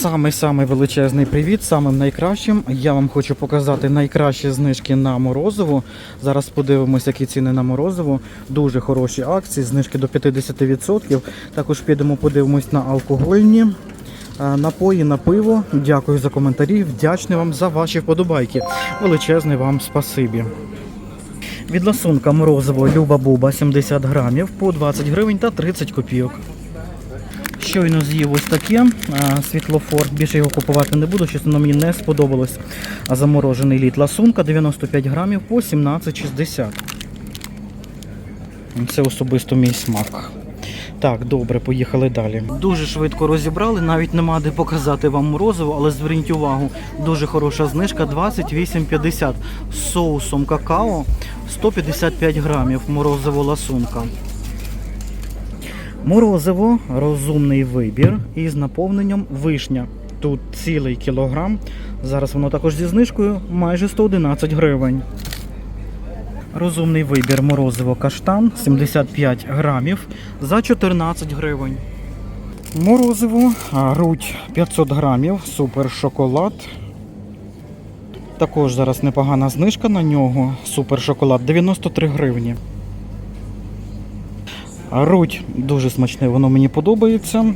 Самий-самий величезний привіт, самим найкращим. Я вам хочу показати найкращі знижки на морозиво. Зараз подивимось, які ціни на морозиво. Дуже хороші акції, знижки до 50%. Також підемо подивимось на алкогольні е, напої, на пиво. Дякую за коментарі. Вдячний вам за ваші вподобайки. Величезне вам спасибі. Від ласунка морозиво Люба Буба 70 грамів по 20 гривень та 30 копійок. Щойно з'їв ось таке світлофор. Більше його купувати не буду, чесно, мені не сподобалось. А заморожений лід ласунка 95 грамів по 17,60. Це особисто мій смак. Так, добре, поїхали далі. Дуже швидко розібрали, навіть нема де показати вам морозиво, але зверніть увагу, дуже хороша знижка 28,50 з соусом какао 155 грамів морозиво ласунка. Морозиво розумний вибір із наповненням вишня. Тут цілий кілограм. Зараз воно також зі знижкою майже 111 гривень. Розумний вибір морозиво каштан 75 грамів за 14 гривень. Морозиво руть 500 грамів, супер шоколад. Також зараз непогана знижка на нього. Супер шоколад 93 гривні. Руть дуже смачне, воно мені подобається.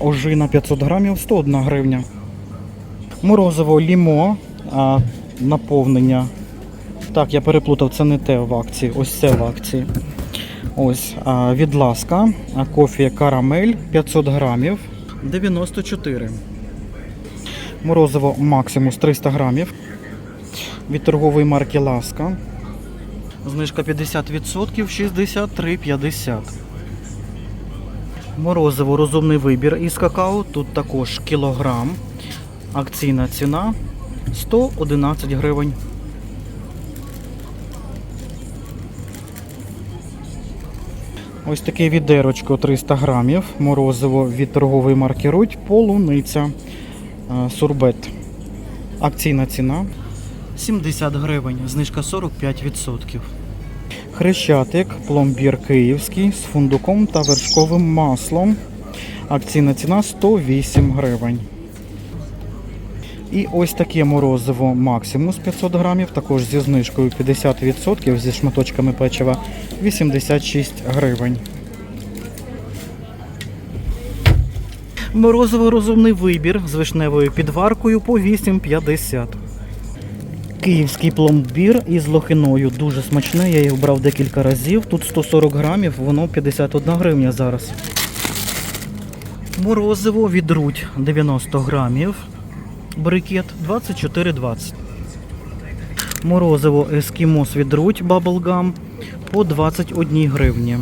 Ожина 500 грамів 101 гривня. Морозиво лімо, наповнення. Так, я переплутав, це не те в акції. Ось це в акції. Ось від ласка. А, кофе карамель 500 грамів 94. Морозиво максимус 300 грамів. Від торгової марки Ласка. Знижка 50%, 63,50. Морозиво розумний вибір із какао. Тут також кілограм. Акційна ціна 111 гривень. Ось таке відерочко 300 грамів. Морозиво від торгової марки Руть. Полуниця. Е, Сурбет. Акційна ціна 70 гривень, знижка 45%. Хрещатик, пломбір київський з фундуком та вершковим маслом. Акційна ціна 108 гривень. І ось таке морозиво Максимус 500 грамів, також зі знижкою 50% зі шматочками печива 86 гривень. Морозиво розумний вибір з вишневою підваркою по 8,50. Київський пломбір із лохиною дуже смачне. Я його брав декілька разів. Тут 140 грамів, воно 51 гривня зараз. Морозиво від Руть 90 грамів. Брикет 24,20. Морозиво ескімос від Руть Bubblegum по 21 гривні.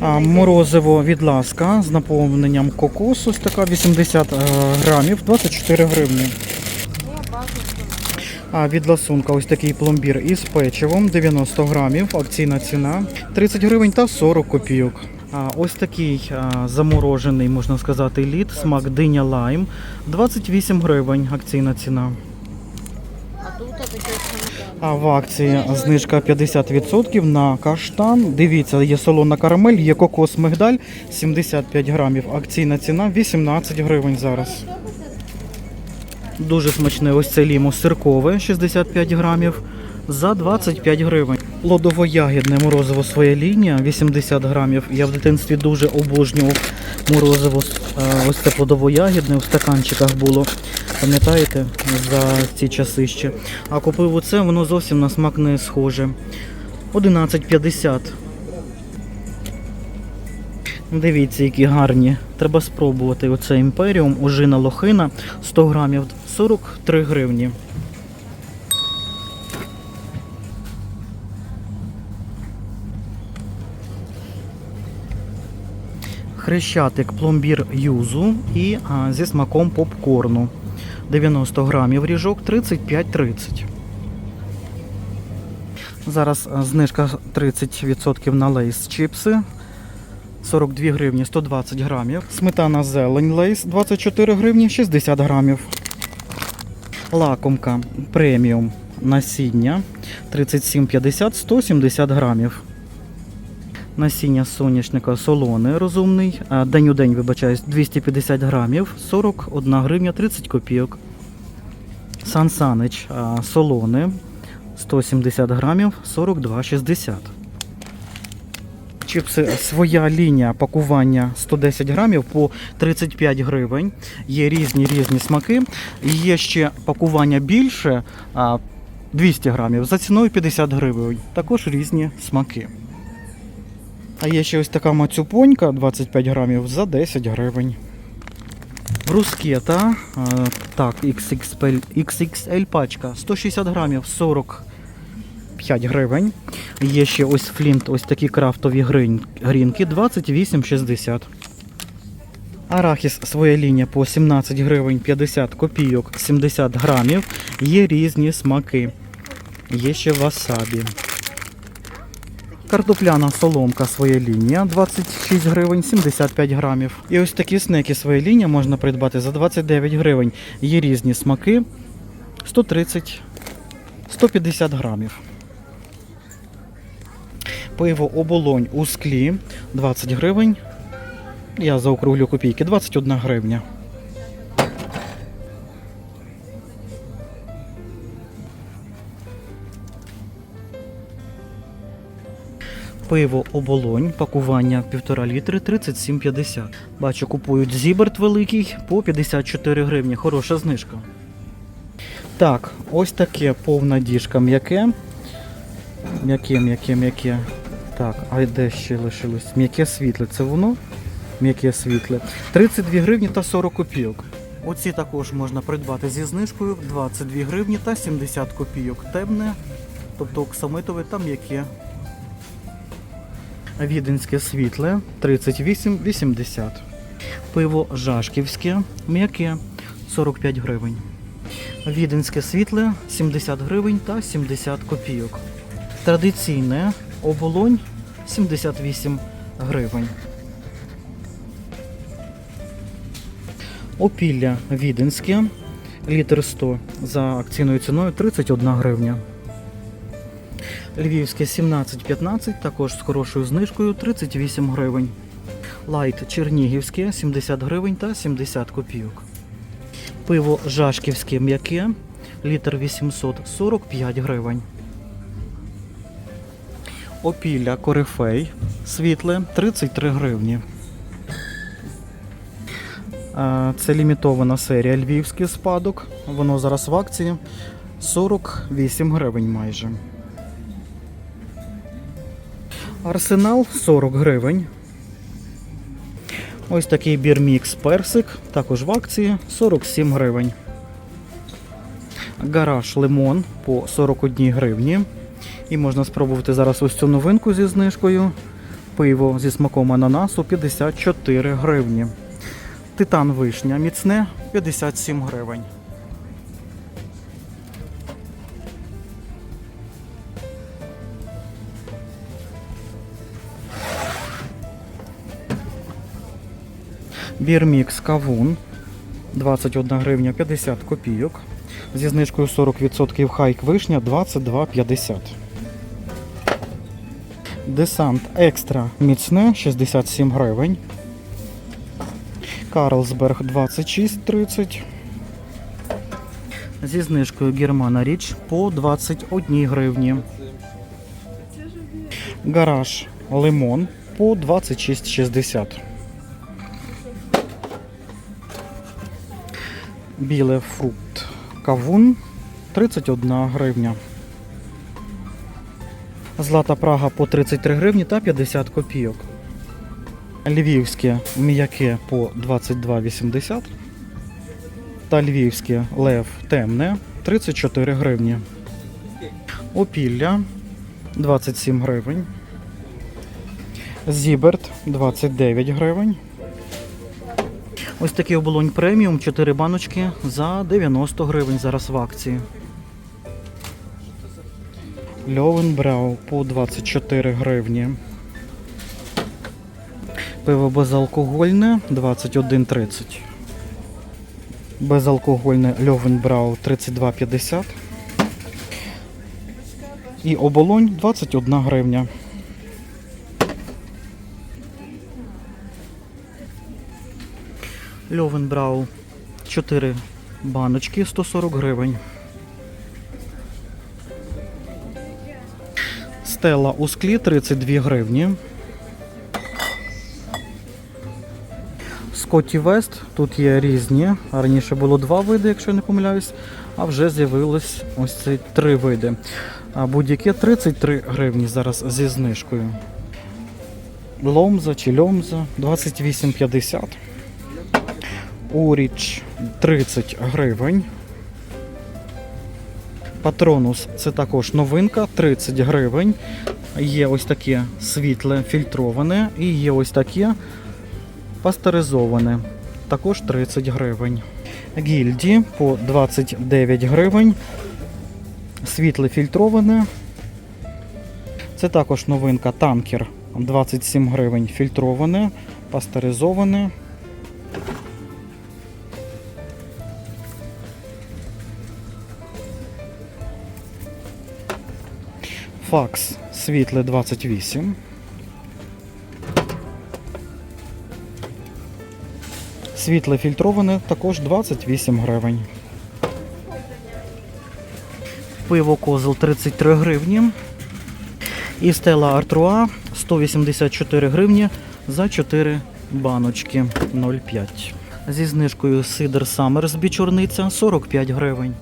А, морозиво від ласка з наповненням кокосу, така 80 е, грамів, 24 гривні. Від ласунка ось такий пломбір із печивом 90 грамів, акційна ціна 30 гривень та 40 копійок. А ось такий заморожений, можна сказати, лід, смак диня лайм 28 гривень, акційна ціна. А в акції знижка 50% на каштан. Дивіться, є солона карамель, є кокос мигдаль 75 грамів. Акційна ціна 18 гривень зараз. Дуже смачне ось це лімо сиркове 65 грамів за 25 гривень. Лодово-ягідне морозиво своя лінія 80 грамів. Я в дитинстві дуже обожнював морозиво. е, Ось це плодово-ягідне в стаканчиках було. Пам'ятаєте, за ці часи ще. А купив оце, воно зовсім на смак не схоже. 11,50. Дивіться, які гарні. Треба спробувати. Оце імперіум, ожина лохина 100 грамів 43 гривні. Хрещатик пломбір юзу і а, зі смаком попкорну. 90 грамів ріжок 35,30. Зараз знижка 30% на лейс чіпси. 42 гривні 120 грамів. Сметана зелень лейс 24 гривні 60 грамів. Лакомка преміум насіння 37,50 170 грамів. Насіння соняшника солоне розумний. День у день, вибачаюсь, 250 грамів, 41 гривня 30 копійок. Сан Санич солоне 170 грамів, 42,60. Чіпси своя лінія пакування 110 грамів по 35 гривень. Є різні різні смаки. І є ще пакування більше 200 грамів за ціною 50 гривень. Також різні смаки. А є ще ось така мацюпонька 25 грамів за 10 гривень. Брускета, так, XXL, XXL пачка 160 грамів 45 гривень. Є ще ось флінт, ось такі крафтові грінки 28,60. Арахіс своя лінія по 17 гривень 50 копійок 70 грамів. Є різні смаки. Є ще васабі. Картопляна соломка своя лінія 26 гривень 75 грамів. І ось такі снеки своя лінія можна придбати за 29 гривень. Є різні смаки 130 150 грамів. Пиво оболонь у склі 20 гривень. Я заокруглю копійки 21 гривня. Пиво оболонь, пакування 1,5 літри 37,50. Бачу, купують зіберт великий по 54 гривні. Хороша знижка. Так, ось таке повна діжка м'яке. М'яке, м'яке, м'яке. Так, а де ще лишилось? М'яке світле. Це воно? М'яке світле. 32 гривні та 40 копійок. Оці також можна придбати зі знижкою 22 гривні та 70 копійок. Темне, тобто оксамитове та м'яке. Віденське світле 38,80. Пиво Жашківське м'яке 45 гривень. Віденське світле 70 гривень та 70 копійок. Традиційне оболонь 78 гривень. Опілля віденське літр 100 за акційною ціною 31 гривня. Львівське 17,15, також з хорошою знижкою 38 гривень. Лайт Чернігівське 70 гривень та 70 копійок. Пиво Жашківське м'яке, літр 845 гривень. Опілля Корифей світле 33 гривні. Це лімітована серія Львівський спадок. Воно зараз в акції 48 гривень майже. Арсенал 40 гривень. Ось такий бірмікс персик, також в акції 47 гривень. Гараж лимон по 41 гривні. І можна спробувати зараз ось цю новинку зі знижкою. Пиво зі смаком ананасу 54 гривні. Титан вишня міцне 57 гривень. Бірмікс кавун 21 гривня 50 копійок. Зі знижкою 40% хайк вишня 22,50. Десант екстра міцне 67 гривень. Карлсберг 26,30. Зі знижкою Германа Річ по 21 гривні. Гараж Лимон по 26,60. Біле фрукт кавун 31 гривня. Злата Прага по 33 гривні та 50 копійок. Львівське м'яке по 22,80. Та львівське лев темне 34 гривні. Опілля 27 гривень. Зіберт 29 гривень. Ось такий оболонь преміум, 4 баночки за 90 гривень зараз в акції. Льовен Льовенбрау по 24 гривні. Пиво безалкогольне 21,30. Безалкогольне льовен Льовенбрау 32,50. І оболонь 21 гривня. Льовен Льовенбрау 4 баночки 140 гривень. Стела у склі 32 гривні. Скотті Вест, тут є різні. Раніше було два види, якщо я не помиляюсь, а вже з'явилось ось ці три види. А будь-яке 33 гривні зараз зі знижкою. Ломза чи льомза 28,50. Уріч 30 гривень. Патронус це також новинка 30 гривень. Є ось таке світле фільтроване і є ось таке пастеризоване. Також 30 гривень. Гільді по 29 гривень. Світле фільтроване. Це також новинка танкер 27 гривень фільтроване, пастеризоване. Факс світле 28. Світле фільтроване також 28 гривень. Пиво козел 33 гривні. І стела Артруа 184 гривні за 4 баночки 0,5. Зі знижкою Сидер Саммерсбі чорниця 45 гривень.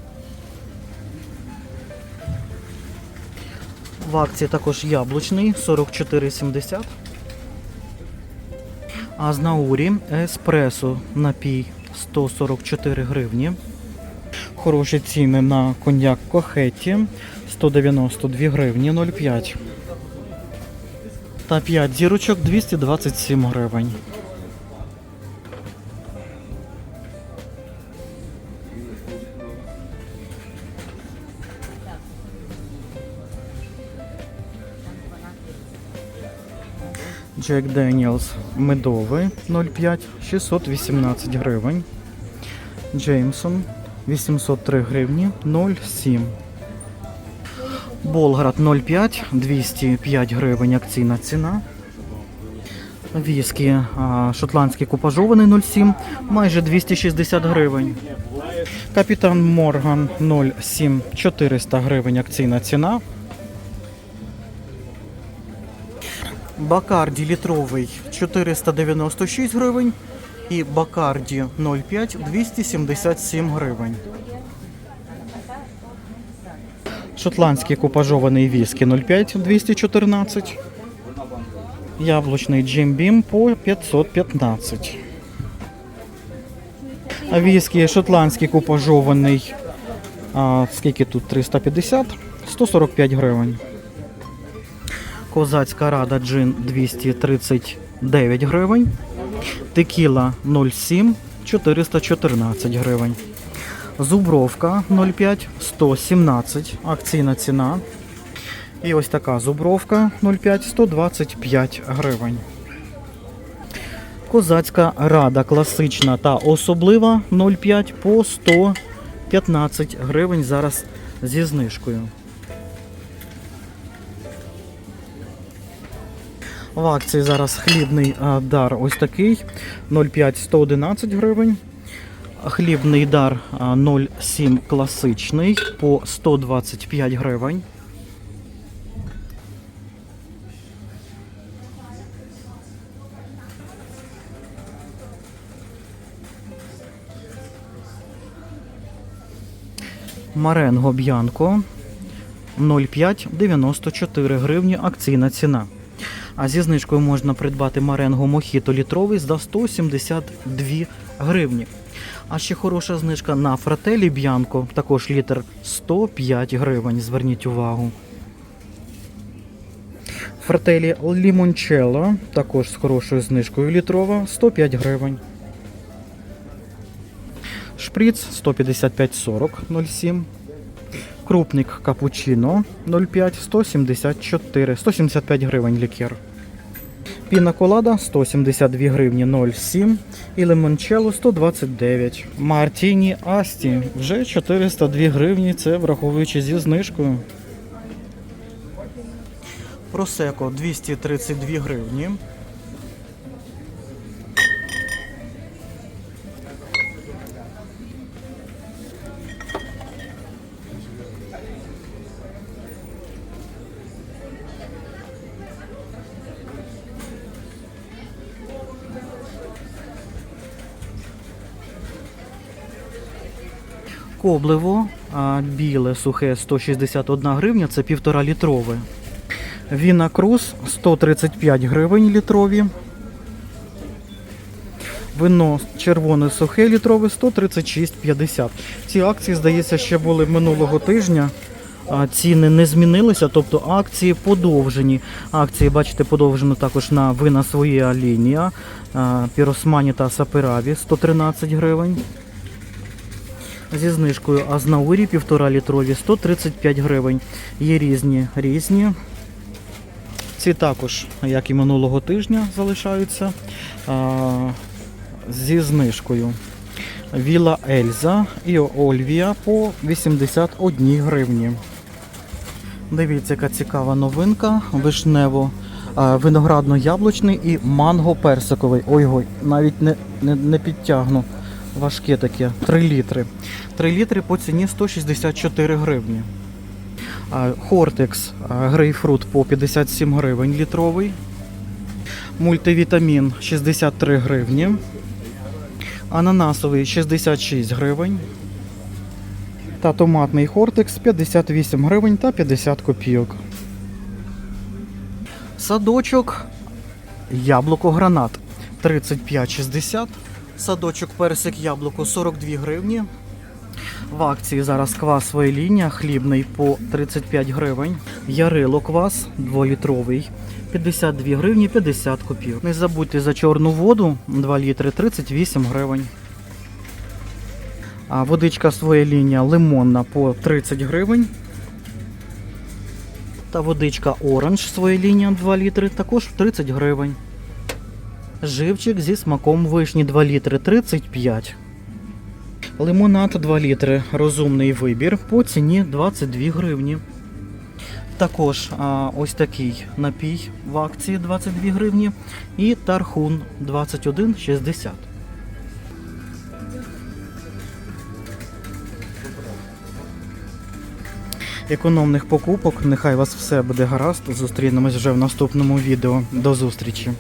В акції також яблучний 44,70. А з Наурі еспресо напій 144 гривні. Хороші ціни на коньяк Кохеті 192 гривні 0,5. Та 5 зірочок 227 гривень. Джек Деніелс медовий 0,5 618 гривень. Джеймсон 803 гривні 0,7. Болград 0,5 205 гривень акційна ціна. Віскі шотландський купажований 0,7 майже 260 гривень. Капітан Морган 0,7 400 гривень акційна ціна. Бакарді літровий 496 гривень і Бакарді 0,5 277 гривень. Шотландський купажований віскі 0,5 214. Яблучний Beam по 515. А віскі шотландський купажований. А, скільки тут? 350 145 гривень. Козацька рада джин 239 гривень. Текіла 07 414 гривень. Зубровка 0,5 117 акційна ціна. І ось така зубровка 0,5 125 гривень. Козацька рада класична та особлива 0,5 по 115 гривень зараз зі знижкою. В акції зараз хлібний дар ось такий 0,5 111 гривень. Хлібний дар 0,7 класичний по 125 гривень. Маренго Б'янко 0,5 94 гривні акційна ціна. А зі знижкою можна придбати Маренго Мохіто літровий за 172 гривні. А ще хороша знижка на фрателі Б'янко, також літр 105 гривень. Зверніть увагу. Фрателі Лімончелло, також з хорошою знижкою літрова 105 гривень. Шприц 155,40 0,7. Крупник капучино 0,5 174 175 гривень лікер. Піна колада 172 гривні 0,7 і лимончелло 129. Мартіні Асті вже 402 гривні, це враховуючи зі знижкою. Просеко 232 гривні. Скобливо, а, біле сухе 161 гривня, це півтора літрове. Віна Крус 135 гривень літрові. Вино червоне сухе літрове 136,50. Ці акції, здається, ще були минулого тижня. Ціни не змінилися, тобто акції подовжені. Акції, бачите, подовжено також на вина своя лінія. Піросмані та Сапераві 113 гривень. Зі знижкою Азнаурі 1,5 літрові 135 гривень. Є різні різні. Ці також, як і минулого тижня, залишаються а, зі знижкою. Віла Ельза і Ольвія по 81 гривні. Дивіться, яка цікава новинка. Вишнево, виноградно-яблучний і манго-персиковий. Ой, ой, навіть не, не, не підтягну. Важке таке. 3 літри. 3 літри по ціні 164 гривні. Хортекс грейпфрут по 57 гривень літровий. Мультивітамін 63 гривні. Ананасовий 66 гривень. Та томатний хортекс 58 гривень та 50 копійок. Садочок яблуко гранат 35,60. Садочок персик яблуко 42 гривні. В акції зараз квасова лінія хлібний по 35 гривень. Ярило квас 2-літровий 52 гривні 50 копійок. Не забудьте за чорну воду 2 літри 38 гривень. А водичка своя лінія лимонна по 30 гривень. Та водичка оранж своя лінія 2 літри також 30 гривень. Живчик зі смаком вишні 2 літри 35. Лимонад 2 літри. Розумний вибір по ціні 22 гривні. Також а, ось такий напій в акції 22 гривні. І тархун 21,60. Економних покупок. Нехай вас все буде гаразд. Зустрінемось вже в наступному відео. До зустрічі!